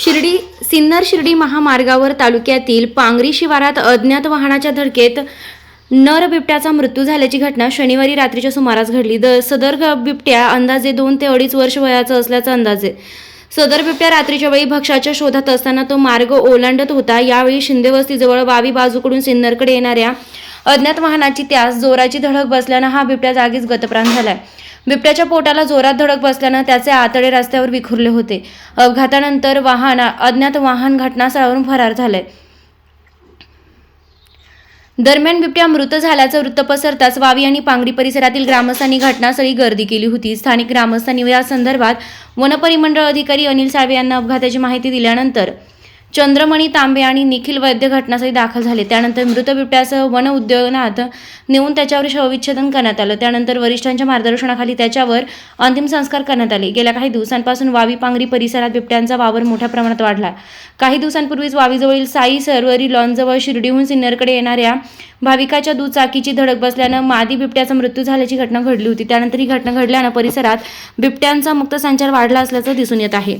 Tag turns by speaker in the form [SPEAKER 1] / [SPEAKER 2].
[SPEAKER 1] शिर्डी सिन्नर शिर्डी महामार्गावर तालुक्यातील पांगरी शिवारात अज्ञात वाहनाच्या धडकेत नर बिबट्याचा मृत्यू झाल्याची घटना शनिवारी रात्रीच्या सुमारास घडली. द सदर बिबट्या अंदाजे दोन ते अडीच वर्ष वयाचा असल्याचा अंदाज. आहे सदर बिबट्या रात्रीच्या वेळी भक्ष्याच्या शोधात असताना तो मार्ग ओलांडत होता. यावेळी शिंदे वस्तीजवळ वावी बाजूकडून सिन्नरकडे येणाऱ्या अज्ञात वाहनाची त्यास जोराची धडक बसल्यानं हा बिबट्या जागीच गतप्राण झालाय. बिबट्याच्या पोटाला जोरात धडक बसल्यानं त्याचे आतडे रस्त्यावर विखुरले होते. अपघातानंतर वाहन अज्ञात वाहन घटनास्थळावरून फरार झालंय. दरम्यान बिबट्या मृत झाल्याचं वृत्त पसरताच वावी आणि पांगरी परिसरातील ग्रामस्थांनी घटनास्थळी गर्दी केली होती. स्थानिक ग्रामस्थांनी या संदर्भात वनपरिमंडळ अधिकारी अनिल साळवे यांना अपघाताची माहिती दिल्यानंतर चंद्रमणी तांबे आणि निखिल वैद्य घटनास्थळी दाखल झाले. त्यानंतर मृत बिबट्यासह वन उद्योगनात नेऊन त्याच्यावर शवविच्छेदन करण्यात आलं. त्यानंतर वरिष्ठांच्या मार्गदर्शनाखाली त्याच्यावर अंतिम संस्कार करण्यात आले. गेल्या काही दिवसांपासून वावी पांगरी परिसरात बिबट्यांचा वावर मोठ्या प्रमाणात वाढला. काही दिवसांपूर्वीच वावीजवळील साई सरवरी लॉनजवळ शिर्डीहून सिन्नरकडे येणाऱ्या भाविकाच्या दुचाकीची धडक बसल्यानं मादी बिबट्याचा मृत्यू झाल्याची घटना घडली होती. त्यानंतर ही घटना घडल्यानं परिसरात बिबट्यांचा मुक्त संचार वाढला असल्याचं दिसून येत आहे.